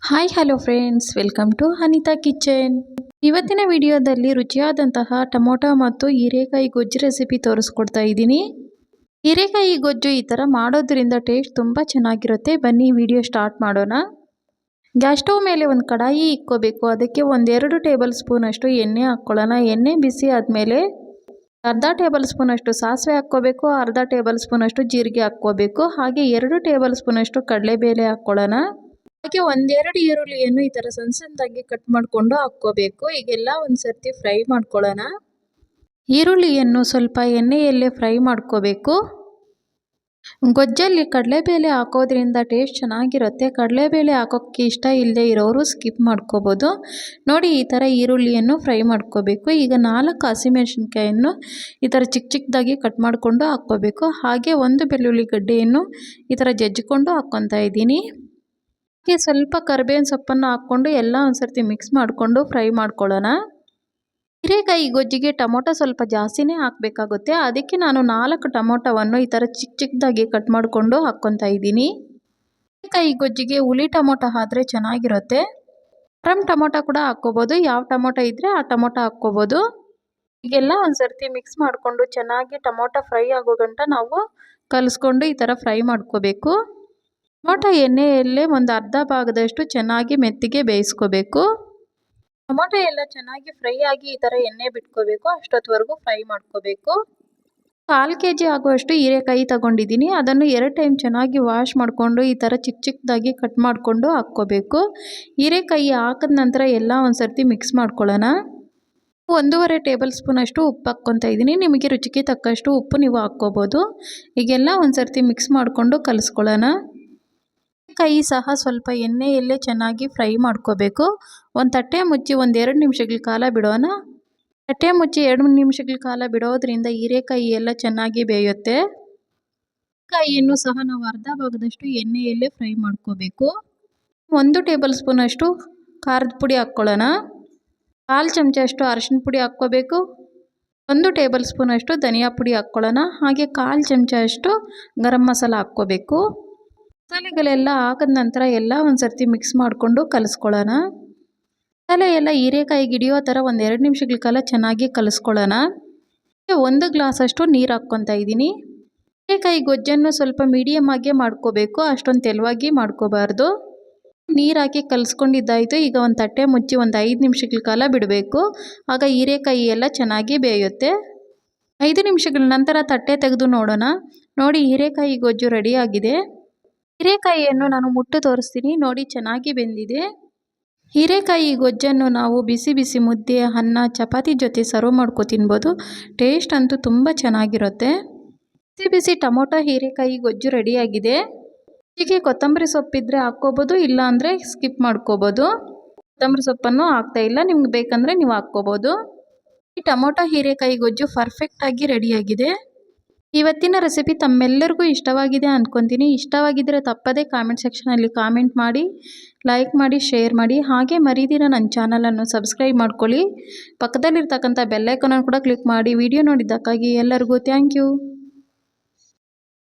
Hi hello friends welcome to Anitha kitchen ಇವತ್ತಿನ ವಿಡಿಯೋದಲ್ಲಿ ರುಚಿಯಾದಂತಹ tomato ಮತ್ತು ಹೀರೆಕಾಯಿ ಗೊಜ್ಜು ರೆಸಿಪಿ ತೋರಿಸ್ಕೊಡ್ತಾ ಇದ್ದೀನಿ. ಹೀರೆಕಾಯಿ ಗೊಜ್ಜು ಈ ಥರ ಮಾಡೋದ್ರಿಂದ ಟೇಸ್ಟ್ ತುಂಬ ಚೆನ್ನಾಗಿರುತ್ತೆ. ಬನ್ನಿ ವಿಡಿಯೋ ಸ್ಟಾರ್ಟ್ ಮಾಡೋಣ. ಗ್ಯಾಸ್ ಸ್ಟವ್ ಮೇಲೆ ಒಂದು ಕಡಾಯಿ ಇಕ್ಕೋಬೇಕು. ಅದಕ್ಕೆ ಒಂದೆರಡು ಟೇಬಲ್ ಸ್ಪೂನಷ್ಟು ಎಣ್ಣೆ ಹಾಕ್ಕೊಳ್ಳೋಣ. ಎಣ್ಣೆ ಬಿಸಿ ಆದಮೇಲೆ ಅರ್ಧ ಟೇಬಲ್ ಸ್ಪೂನಷ್ಟು ಸಾಸಿವೆ ಹಾಕ್ಕೋಬೇಕು. ಅರ್ಧ ಟೇಬಲ್ ಸ್ಪೂನಷ್ಟು ಜೀರಿಗೆ ಹಾಕ್ಕೋಬೇಕು. ಹಾಗೆ ಎರಡು ಟೇಬಲ್ ಸ್ಪೂನಷ್ಟು ಕಡಲೆಬೇಳೆ ಹಾಕ್ಕೊಳ್ಳೋಣ. ಹಾಗೆ ಒಂದೆರಡು ಈರುಳ್ಳಿಯನ್ನು ಈ ಥರ ಸಣ್ಣ ಸಣ್ಣದಾಗಿ ಕಟ್ ಮಾಡಿಕೊಂಡು ಹಾಕ್ಕೋಬೇಕು. ಈಗೆಲ್ಲ ಒಂದು ಸರ್ತಿ ಫ್ರೈ ಮಾಡ್ಕೊಳ್ಳೋಣ. ಈರುಳ್ಳಿಯನ್ನು ಸ್ವಲ್ಪ ಎಣ್ಣೆಯಲ್ಲೇ ಫ್ರೈ ಮಾಡ್ಕೋಬೇಕು. ಗೊಜ್ಜಲ್ಲಿ ಕಡಲೆಬೇಳೆ ಹಾಕೋದ್ರಿಂದ ಟೇಸ್ಟ್ ಚೆನ್ನಾಗಿರುತ್ತೆ. ಕಡಲೆಬೇಳೆ ಹಾಕೋಕ್ಕೆ ಇಷ್ಟ ಇಲ್ಲದೆ ಇರೋರು ಸ್ಕಿಪ್ ಮಾಡ್ಕೋಬೋದು. ನೋಡಿ ಈ ಥರ ಈರುಳ್ಳಿಯನ್ನು ಫ್ರೈ ಮಾಡ್ಕೋಬೇಕು. ಈಗ ನಾಲ್ಕು ಹಸಿಮೆಣಸಿನ್ಕಾಯನ್ನು ಈ ಥರ ಚಿಕ್ಕ ಚಿಕ್ಕದಾಗಿ ಕಟ್ ಮಾಡಿಕೊಂಡು ಹಾಕ್ಕೋಬೇಕು. ಹಾಗೆ ಒಂದು ಬೆಳ್ಳುಳ್ಳಿ ಗಡ್ಡೆಯನ್ನು ಈ ಥರ ಜಜ್ಜಿಕೊಂಡು ಹಾಕ್ಕೊತಾ ಇದ್ದೀನಿ. ಹಾಗೆ ಸ್ವಲ್ಪ ಕರ್ಬೇವಿನ ಸೊಪ್ಪನ್ನು ಹಾಕ್ಕೊಂಡು ಎಲ್ಲ ಒಂದು ಸರ್ತಿ ಮಿಕ್ಸ್ ಮಾಡಿಕೊಂಡು ಫ್ರೈ ಮಾಡ್ಕೊಳ್ಳೋಣ. ಹೀರೆಕಾಯಿ ಗೊಜ್ಜಿಗೆ ಟೊಮೊಟೊ ಸ್ವಲ್ಪ ಜಾಸ್ತಿನೇ ಹಾಕಬೇಕಾಗುತ್ತೆ. ಅದಕ್ಕೆ ನಾನು ನಾಲ್ಕು ಟೊಮೊಟೊವನ್ನು ಈ ಥರ ಚಿಕ್ಕ ಚಿಕ್ಕದಾಗಿ ಕಟ್ ಮಾಡಿಕೊಂಡು ಹಾಕ್ಕೊತಾ ಇದ್ದೀನಿ. ಹೀರೆಕಾಯಿ ಗೊಜ್ಜಿಗೆ ಹುಳಿ ಟೊಮೊಟೊ ಆದರೆ ಚೆನ್ನಾಗಿರುತ್ತೆ. ಫ್ರಮ್ ಟೊಮೊಟೊ ಕೂಡ ಹಾಕ್ಕೋಬೋದು. ಯಾವ ಟೊಮೊಟೊ ಇದ್ದರೆ ಆ ಟೊಮೊಟೊ ಹಾಕ್ಕೋಬೋದು. ಈಗೆಲ್ಲ ಒಂದು ಸರ್ತಿ ಮಿಕ್ಸ್ ಮಾಡಿಕೊಂಡು ಚೆನ್ನಾಗಿ ಟೊಮೊಟೊ ಫ್ರೈ ಆಗೋ ಗಂಟ ನಾವು ಕಲಿಸ್ಕೊಂಡು ಈ ಥರ ಫ್ರೈ ಮಾಡ್ಕೋಬೇಕು. ಟೊಮೊಟೊ ಎಣ್ಣೆಯಲ್ಲೇ ಒಂದು ಅರ್ಧ ಭಾಗದಷ್ಟು ಚೆನ್ನಾಗಿ ಮೆತ್ತಿಗೆ ಬೇಯಿಸ್ಕೋಬೇಕು. ಟೊಮೊಟೊ ಎಲ್ಲ ಚೆನ್ನಾಗಿ ಫ್ರೈ ಆಗಿ ಈ ಥರ ಎಣ್ಣೆ ಬಿಟ್ಕೋಬೇಕು, ಅಷ್ಟೊತ್ತವರೆಗೂ ಫ್ರೈ ಮಾಡ್ಕೋಬೇಕು. ಕಾಲು ಕೆ ಜಿ ಆಗುವಷ್ಟು ಹೀರೆಕಾಯಿ ತಗೊಂಡಿದ್ದೀನಿ. ಅದನ್ನು ಎರಡು ಟೈಮ್ ಚೆನ್ನಾಗಿ ವಾಶ್ ಮಾಡಿಕೊಂಡು ಈ ಥರ ಚಿಕ್ಕ ಚಿಕ್ಕದಾಗಿ ಕಟ್ ಮಾಡಿಕೊಂಡು ಹಾಕ್ಕೋಬೇಕು. ಹೀರೆಕಾಯಿ ಹಾಕಿದ ನಂತರ ಎಲ್ಲ ಒಂದು ಸರ್ತಿ ಮಿಕ್ಸ್ ಮಾಡ್ಕೊಳ್ಳೋಣ. ಒಂದೂವರೆ ಟೇಬಲ್ ಸ್ಪೂನಷ್ಟು ಉಪ್ಪು ಹಾಕ್ಕೊತಾ ಇದ್ದೀನಿ. ನಿಮಗೆ ರುಚಿಗೆ ತಕ್ಕಷ್ಟು ಉಪ್ಪು ನೀವು ಹಾಕ್ಕೋಬೋದು. ಈಗೆಲ್ಲ ಒಂದು ಸರ್ತಿ ಮಿಕ್ಸ್ ಮಾಡಿಕೊಂಡು ಕಲಿಸ್ಕೊಳ್ಳೋಣ. ಕೈ ಸಹ ಸ್ವಲ್ಪ ಎಣ್ಣೆಯಲ್ಲೇ ಚೆನ್ನಾಗಿ ಫ್ರೈ ಮಾಡ್ಕೋಬೇಕು. ಒಂದು ತಟ್ಟೆ ಮುಚ್ಚಿ ಒಂದು ಎರಡು ನಿಮಿಷಗಳ ಕಾಲ ಬಿಡೋಣ. ತಟ್ಟೆ ಮುಚ್ಚಿ ಎರಡು ನಿಮಿಷಗಳ ಕಾಲ ಬಿಡೋದ್ರಿಂದ ಹೀರೆಕಾಯಿ ಎಲ್ಲ ಚೆನ್ನಾಗಿ ಬೇಯುತ್ತೆ. ಕಾಯಿಯನ್ನು ಸಹ ನಾವು ಅರ್ಧ ಭಾಗದಷ್ಟು ಎಣ್ಣೆಯಲ್ಲೇ ಫ್ರೈ ಮಾಡ್ಕೋಬೇಕು. ಒಂದು ಟೇಬಲ್ ಸ್ಪೂನಷ್ಟು ಖಾರದ ಪುಡಿ ಹಾಕ್ಕೊಳ್ಳೋಣ. ಕಾಲು ಚಮಚ ಅಷ್ಟು ಅರಶಿನ ಪುಡಿ ಹಾಕ್ಕೋಬೇಕು. ಒಂದು ಟೇಬಲ್ ಸ್ಪೂನಷ್ಟು ಧನಿಯಾ ಪುಡಿ ಹಾಕ್ಕೊಳ್ಳೋಣ. ಹಾಗೆ ಕಾಲು ಚಮಚ ಅಷ್ಟು ಗರಂ ಮಸಾಲ ಹಾಕ್ಕೋಬೇಕು. ಮಸಾಲೆಗಳೆಲ್ಲ ಹಾಕಿದ ನಂತರ ಎಲ್ಲ ಒಂದು ಸರ್ತಿ ಮಿಕ್ಸ್ ಮಾಡಿಕೊಂಡು ಕಲಿಸ್ಕೊಳ್ಳೋಣ. ಮಸಾಲೆ ಎಲ್ಲ ಹೀರೆಕಾಯಿ ಗಿಡಿಯೋ ಥರ ಒಂದು ಎರಡು ನಿಮಿಷಗಳ ಕಾಲ ಚೆನ್ನಾಗಿ ಕಲಿಸ್ಕೊಳ್ಳೋಣ. ಒಂದು ಗ್ಲಾಸಷ್ಟು ನೀರು ಹಾಕ್ಕೊತಾ ಇದ್ದೀನಿ. ಹೀರೆಕಾಯಿ ಗೊಜ್ಜನ್ನು ಸ್ವಲ್ಪ ಮೀಡಿಯಮ್ ಆಗಿ ಮಾಡ್ಕೋಬೇಕು, ಅಷ್ಟೊಂದು ತೆಲುವಾಗಿ ಮಾಡ್ಕೋಬಾರ್ದು. ನೀರು ಹಾಕಿ ಕಲಿಸ್ಕೊಂಡಿದ್ದಾಯಿತು, ಈಗ ಒಂದು ತಟ್ಟೆ ಮುಚ್ಚಿ ಒಂದು ಐದು ನಿಮಿಷಗಳ ಕಾಲ ಬಿಡಬೇಕು. ಆಗ ಹೀರೆಕಾಯಿ ಎಲ್ಲ ಚೆನ್ನಾಗಿ ಬೇಯುತ್ತೆ. ಐದು ನಿಮಿಷಗಳ ನಂತರ ತಟ್ಟೆ ತೆಗೆದು ನೋಡೋಣ. ನೋಡಿ ಹೀರೆಕಾಯಿ ಗೊಜ್ಜು ರೆಡಿಯಾಗಿದೆ ಹೀರೆಕಾಯಿಯನ್ನು ನಾನು ಮುಟ್ಟು ತೋರಿಸ್ತೀನಿ. ನೋಡಿ, ಚೆನ್ನಾಗಿ ಬೆಂದಿದೆ. ಹೀರೆಕಾಯಿ ಗೊಜ್ಜನ್ನು ನಾವು ಬಿಸಿ ಬಿಸಿ ಮುದ್ದೆ, ಅನ್ನ, ಚಪಾತಿ ಜೊತೆ ಸರ್ವ್ ಮಾಡ್ಕೊ ತಿನ್ಬೋದು. ಟೇಸ್ಟ್ ಅಂತೂ ತುಂಬ ಚೆನ್ನಾಗಿರುತ್ತೆ. ಬಿಸಿ ಬಿಸಿ ಟೊಮೊಟೊ, ಹೀರೆಕಾಯಿ, ಗೊಜ್ಜು ರೆಡಿಯಾಗಿದೆ. ಹೀಗೆ ಕೊತ್ತಂಬರಿ ಸೊಪ್ಪಿದ್ರೆ ಹಾಕ್ಕೋಬೋದು ಇಲ್ಲ ಅಂದರೆ ಸ್ಕಿಪ್ ಮಾಡ್ಕೋಬೋದು. ಕೊತ್ತಂಬರಿ ಸೊಪ್ಪನ್ನು ಇಲ್ಲ. ನಿಮ್ಗೆ ಬೇಕಂದರೆ ನೀವು ಹಾಕ್ಕೋಬೋದು. ಈ ಟೊಮೊಟೊ, ಹೀರೆಕಾಯಿ, ಗೊಜ್ಜು ಪರ್ಫೆಕ್ಟಾಗಿ ರೆಡಿಯಾಗಿದೆ. ಇವತ್ತಿನ ರೆಸಿಪಿ ತಮ್ಮೆಲ್ಲರಿಗೂ ಇಷ್ಟವಾಗಿದೆ ಅಂದ್ಕೊತೀನಿ ಇಷ್ಟವಾಗಿದ್ದರೆ ತಪ್ಪದೇ ಕಾಮೆಂಟ್ ಸೆಕ್ಷನಲ್ಲಿ ಕಾಮೆಂಟ್ ಮಾಡಿ ಲೈಕ್ ಮಾಡಿ ಶೇರ್ ಮಾಡಿ. ಹಾಗೆ ಮರೀದಿರ ನನ್ನ ಚಾನಲನ್ನು ಸಬ್ಸ್ಕ್ರೈಬ್ ಮಾಡ್ಕೊಳ್ಳಿ. ಪಕ್ಕದಲ್ಲಿರ್ತಕ್ಕಂಥ ಬೆಲ್ಲೈಕನನ್ನು ಕೂಡ ಕ್ಲಿಕ್ ಮಾಡಿ. ವಿಡಿಯೋ ನೋಡಿದ್ದಕ್ಕಾಗಿ ಎಲ್ಲರಿಗೂ ಥ್ಯಾಂಕ್ ಯು